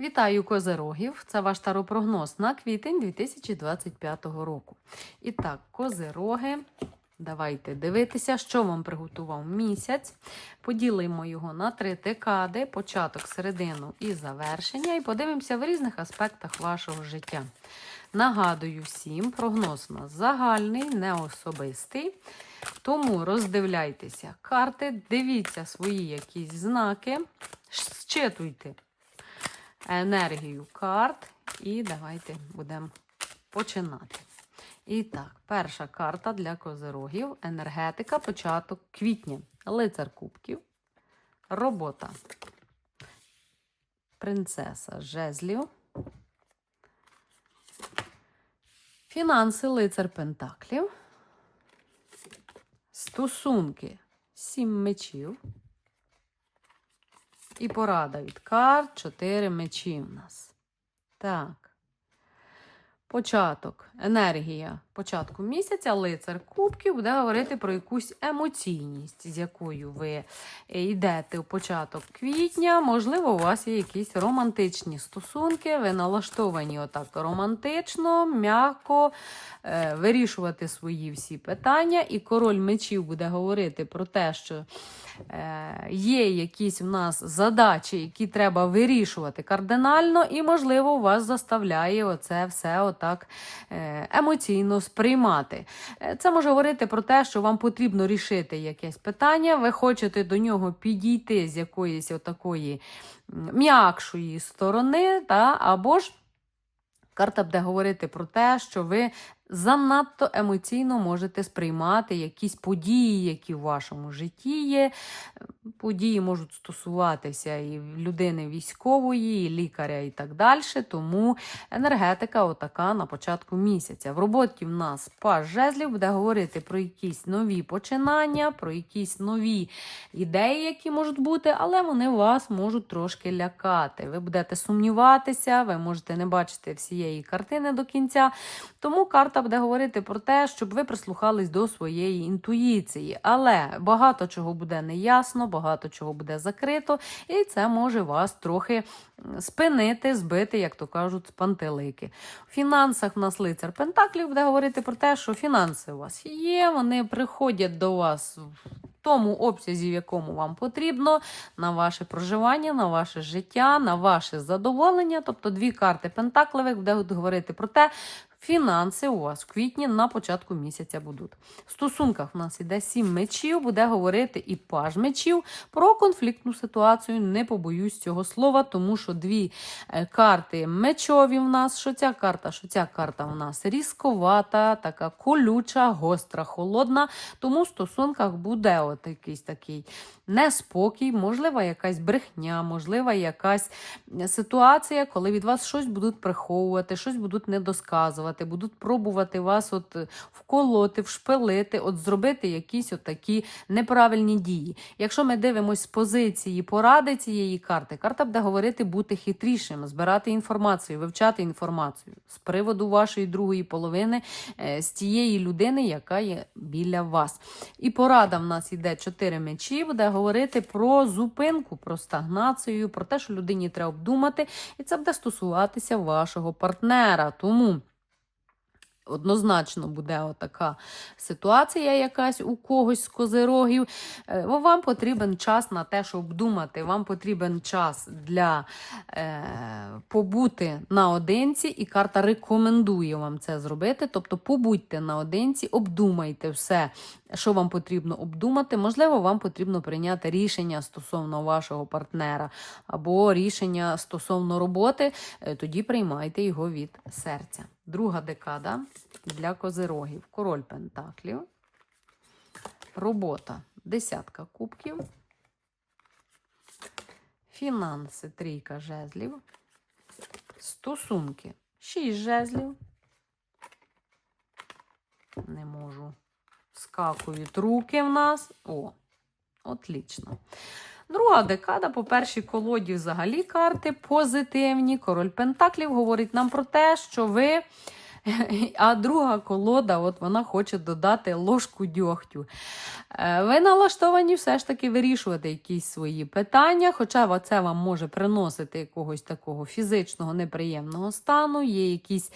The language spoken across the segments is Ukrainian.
Вітаю козирогів! Це ваш таропрогноз на квітень 2025 року. І так, козироги. Давайте дивитися, що вам приготував місяць. Поділимо його на три декади: початок, середину і завершення. І подивимося в різних аспектах вашого життя. Нагадую всім, прогноз у нас загальний, не особистий. Тому роздивляйтеся карти, дивіться свої якісь знаки, щитуйте енергію карт. І давайте будемо починати. І так, перша карта для козирогів. Енергетика, початок квітня. Лицар кубків. Робота. Принцеса жезлів. Фінанси, лицар пентаклів. Стосунки. Сім мечів. І порада від карт. Чотири мечі в нас. Так. Початок, енергія початку місяця, лицар кубків буде говорити про якусь емоційність, з якою ви йдете у початок квітня. Можливо, у вас є якісь романтичні стосунки, ви налаштовані отак романтично, м'яко е, вирішувати свої всі питання. І король мечів буде говорити про те, що е, є якісь в нас задачі, які треба вирішувати кардинально, і, можливо, вас заставляє оце все отак е, емоційно сприймати. Е, Це може говорити про те, що вам потрібно рішити якесь питання, ви хочете до нього підійти з якоїсь отакої м'якшої сторони, та, або ж карта буде говорити про те, що ви занадто емоційно можете сприймати якісь події, які в вашому житті є. Події можуть стосуватися і людини військової, і лікаря, і так далі. Тому енергетика отака на початку місяця. В роботі в нас паж жезлів буде говорити про якісь нові починання, про якісь нові ідеї, які можуть бути, але вони вас можуть трошки лякати. Ви будете сумніватися, ви можете не бачити всієї картини до кінця. Тому карта буде говорити про те, щоб ви прислухались до своєї інтуїції. Але багато чого буде неясно, багато чого буде закрито, і це може вас трохи спинити, збити, як то кажуть, з пантелики. В фінансах в нас лицар Пентаклів буде говорити про те, що фінанси у вас є, вони приходять до вас тому обсязі, в якому вам потрібно, на ваше проживання, на ваше життя, на ваше задоволення. Тобто дві карти Пентакливих буде говорити про те, Фінанси у вас в квітні на початку місяця будуть. В стосунках в нас іде сім мечів, буде говорити і паж мечів про конфліктну ситуацію. Не побоюсь цього слова, тому що дві е, карти мечові в нас. Що ця карта? Що ця карта у нас різковата, така колюча, гостра, холодна. Тому в стосунках буде от якийсь такий неспокій, можливо, якась брехня, можливо, якась ситуація, коли від вас щось будуть приховувати, щось будуть недосказувати, будуть пробувати вас от е, вколоти, вшпилити, от зробити якісь от такі неправильні дії. Якщо ми дивимося з позиції поради цієї карти, карта буде говорити бути хитрішим, збирати інформацію, вивчати інформацію з приводу вашої другої половини, е, з тієї людини, яка є біля вас. І порада в нас йде чотири мечі, буде говорити про зупинку, про стагнацію, про те, що людині треба обдумати, і це буде стосуватися вашого партнера. Тому. Однозначно буде отака ситуація якась у когось з козирогів. Е, Вам потрібен час на те, щоб думати. Вам потрібен час для е, побути наодинці, і карта рекомендує вам це зробити. Тобто побудьте наодинці, обдумайте все, що вам потрібно обдумати. Можливо, вам потрібно прийняти рішення стосовно вашого партнера або рішення стосовно роботи. Е, Тоді приймайте його від серця. Друга декада для козирогів. Король Пентаклів. Робота. Десятка кубків. Фінанси. Трійка жезлів. Стосунки. Шість жезлів. Не можу. Скакують руки в нас. О, отлично. Друга декада по першій колоді взагалі карти позитивні. Король Пентаклів говорить нам про те, що ви А друга колода, от вона хоче додати ложку дьогтю. Е, Ви налаштовані все ж таки вирішувати якісь свої питання, хоча це вам може приносити якогось такого фізичного неприємного стану, є якийсь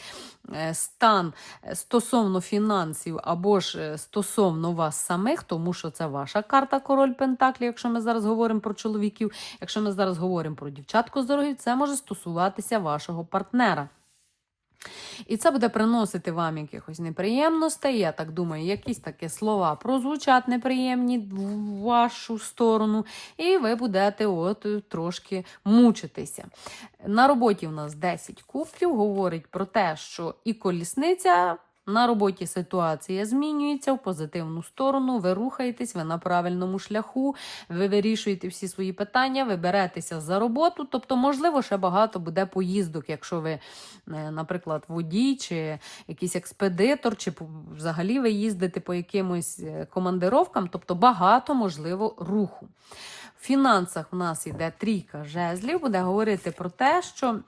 е, стан е, стосовно фінансів або ж стосовно вас самих, тому що це ваша карта Король Пентаклі, якщо ми зараз говоримо про чоловіків, якщо ми зараз говоримо про дівчатку з дороги, це може стосуватися вашого партнера. І це буде приносити вам якихось неприємностей. Я так думаю, якісь такі слова прозвучать неприємні в вашу сторону, і ви будете от трошки мучитися. На роботі в нас 10 кубків говорить про те, що і колісниця. На роботі ситуація змінюється в позитивну сторону, ви рухаєтесь, ви на правильному шляху, ви вирішуєте всі свої питання, ви беретеся за роботу. Тобто, можливо, ще багато буде поїздок, якщо ви, е, наприклад, водій, чи якийсь експедитор, чи взагалі ви їздите по якимось е, командировкам, тобто багато можливо руху. В фінансах в нас йде трійка жезлів, буде говорити про те, що.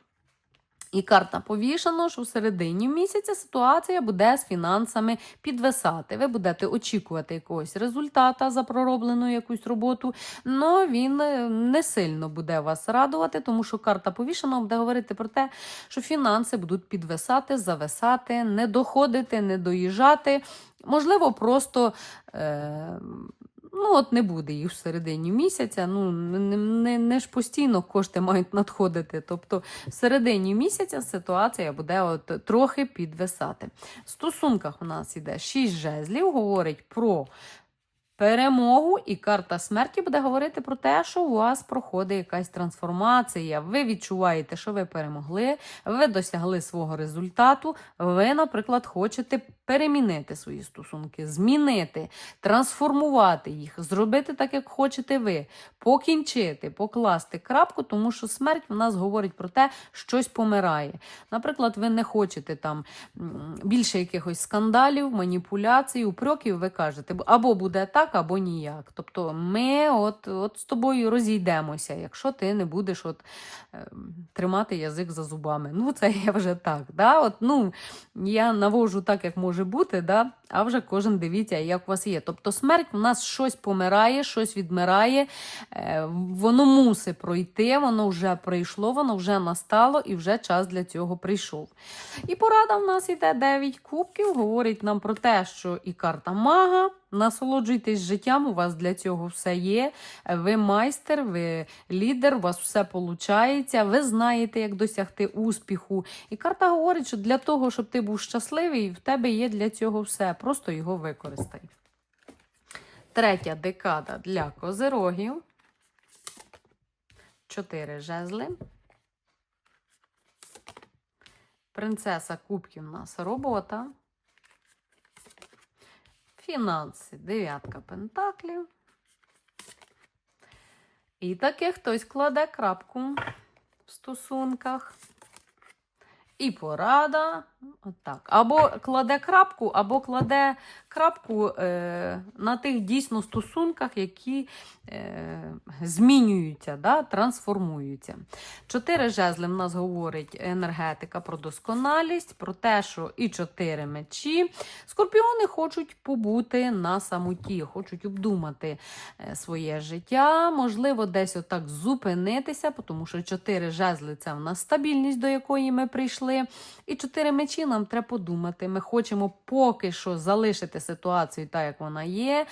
І карта повішано, що в середині місяця ситуація буде з фінансами підвисати. Ви будете очікувати якогось результата за пророблену якусь роботу, але він е, не сильно буде вас радувати, тому що карта повішена буде говорити про те, що фінанси будуть підвисати, зависати, не доходити, не доїжджати. Можливо, просто. Е- Ну, от не буде їх в середині місяця. Ну, не, не, не ж постійно кошти мають надходити. Тобто, в середині місяця ситуація буде от трохи підвисати. В стосунках у нас іде 6 жезлів, говорить про перемогу, і карта смерті буде говорити про те, що у вас проходить якась трансформація. Ви відчуваєте, що ви перемогли, ви досягли свого результату. Ви, наприклад, хочете перемінити свої стосунки, змінити, трансформувати їх, зробити так, як хочете ви, покінчити, покласти крапку, тому що смерть в нас говорить про те, щось помирає. Наприклад, ви не хочете там більше якихось скандалів, маніпуляцій, упреків, ви кажете, або буде так, або ніяк. Тобто ми от, от з тобою розійдемося, якщо ти не будеш от, е, тримати язик за зубами. Ну, це я вже так. Да? От, ну, я навожу так, як може бути, да? а вже кожен дивіться, як у вас є. Тобто смерть в нас щось помирає, щось відмирає, е, воно мусить пройти, воно вже прийшло, воно вже настало і вже час для цього прийшов. І порада в нас іде 9 кубків, говорить нам про те, що і карта мага. Насолоджуйтесь життям, у вас для цього все є. Ви майстер, ви лідер, у вас все виходить, ви знаєте, як досягти успіху. І карта говорить, що для того, щоб ти був щасливий, в тебе є для цього все. Просто його використай. Третя декада для козирогів. Чотири жезли. Принцеса кубків у нас робота. Фінанси, дев'ятка пентаклів. І таке хтось кладе крапку в стосунках. І порада. Отак. Або кладе крапку, або кладе крапку е, на тих дійсно стосунках, які е, змінюються, да, трансформуються. Чотири жезли в нас говорить енергетика про досконалість, про те, що і чотири мечі. Скорпіони хочуть побути на самоті, хочуть обдумати е, своє життя, можливо, десь отак зупинитися, тому що чотири жезли це в нас стабільність, до якої ми прийшли. І чотири мечі нам треба подумати. Ми хочемо поки що залишити ситуацію так, як вона є.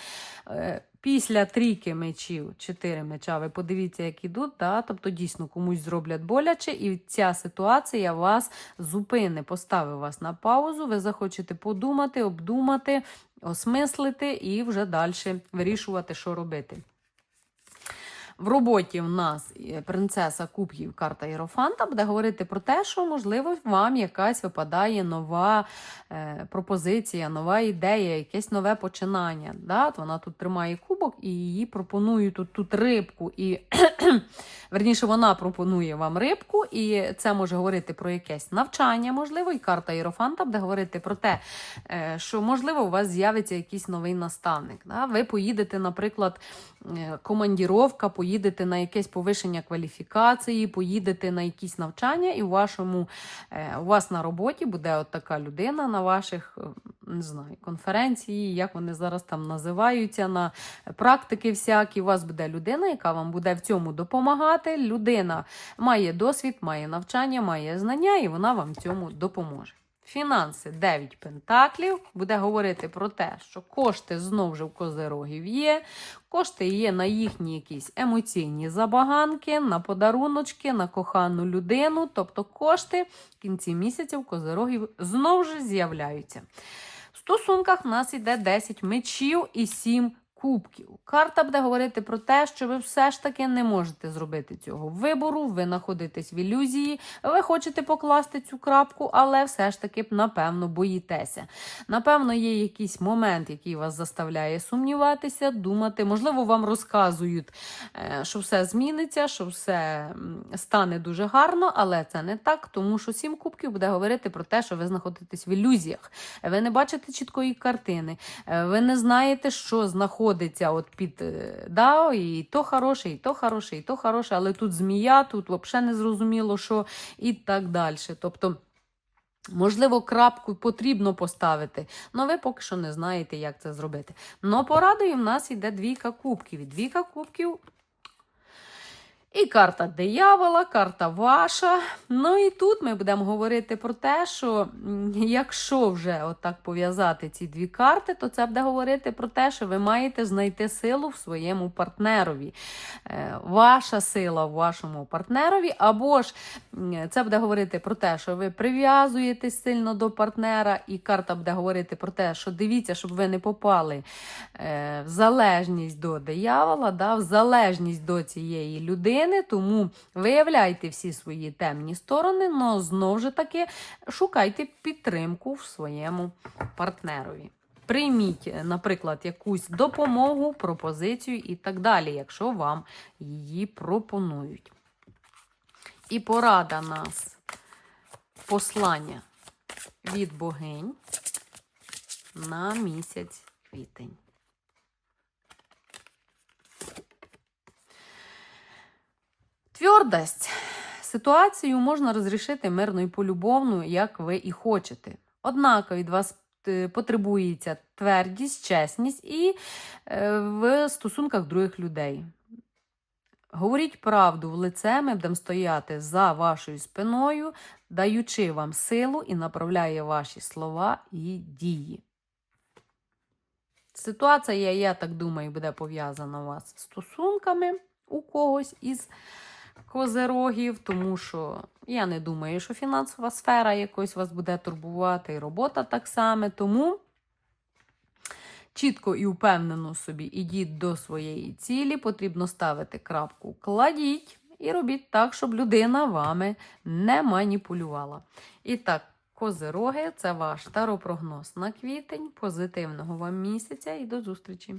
Е, Після трійки мечів, чотири меча, ви подивіться, як ідуть, да? тобто дійсно комусь зроблять боляче, і ця ситуація вас зупини, поставить вас на паузу, ви захочете подумати, обдумати, осмислити і вже далі вирішувати, що робити. В роботі в нас е, принцеса Кубків, карта Єрофанта буде говорити про те, що, можливо, вам якась випадає нова е, пропозиція, нова ідея, якесь нове починання. Да? От Вона тут тримає кубок і її пропонують тут, тут рибку. І верніше, вона пропонує вам рибку, і це може говорити про якесь навчання, можливо, і карта Єрофанта буде говорити про те, е, що, можливо, у вас з'явиться якийсь новий наставник. Ви поїдете, наприклад, е, командіровка, поїдете на якесь повишення кваліфікації, поїдете на якісь навчання, і у вашому е, у вас на роботі буде от така людина на ваших не знаю, конференції, як вони зараз там називаються, на практики всякі. У вас буде людина, яка вам буде в цьому допомагати. Людина має досвід, має навчання, має знання, і вона вам цьому допоможе. Фінанси 9 пентаклів буде говорити про те, що кошти знову ж в козирогів є. Кошти є на їхні якісь емоційні забаганки, на подаруночки, на кохану людину. Тобто кошти в кінці місяця в козирогів знову ж з'являються. В стосунках в нас йде 10 мечів і 7 кубків. Карта буде говорити про те, що ви все ж таки не можете зробити цього вибору, ви знаходитесь в ілюзії, ви хочете покласти цю крапку, але все ж таки, напевно, боїтеся. Напевно, є якийсь момент, який вас заставляє сумніватися, думати. Можливо, вам розказують, е, що все зміниться, що все стане дуже гарно, але це не так, тому що сім кубків буде говорити про те, що ви знаходитесь в ілюзіях. Ви не бачите чіткої картини, е, ви не знаєте, що знаходиться от під е, да, і то хороше, і то хороше, і то хороше, але тут змія, тут взагалі не зрозуміло, що і так далі. Тобто. Можливо, крапку потрібно поставити, але ви поки що не знаєте, як це зробити. Но порадою в нас йде двійка кубків. Двійка кубків. І карта диявола, карта ваша. Ну і тут ми будемо говорити про те, що якщо вже отак пов'язати ці дві карти, то це буде говорити про те, що ви маєте знайти силу в своєму партнерові. Е, Ваша сила в вашому партнерові, або ж це буде говорити про те, що ви прив'язуєтесь сильно до партнера, і карта буде говорити про те, що дивіться, щоб ви не попали е, в залежність до диявола, да, в залежність до цієї людини. Тому виявляйте всі свої темні сторони, але знову ж таки шукайте підтримку в своєму партнерові. Прийміть, наприклад, якусь допомогу, пропозицію і так далі, якщо вам її пропонують. І порада нас послання від богинь на місяць квітень. Твердость. Ситуацію можна розрішити мирно і полюбовно, як ви і хочете. Однак від вас е, потребується твердість, чесність і е, в стосунках других людей. Говоріть правду в лице, ми будемо стояти за вашою спиною, даючи вам силу і направляє ваші слова і дії. Ситуація, я так думаю, буде пов'язана у вас з стосунками у когось із козерогів, тому що я не думаю, що фінансова сфера якось вас буде турбувати, і робота так само. Тому чітко і впевнено собі ідіть до своєї цілі, потрібно ставити крапку, кладіть і робіть так, щоб людина вами не маніпулювала. І так. Козироги, це ваш таропрогноз на квітень. Позитивного вам місяця і до зустрічі!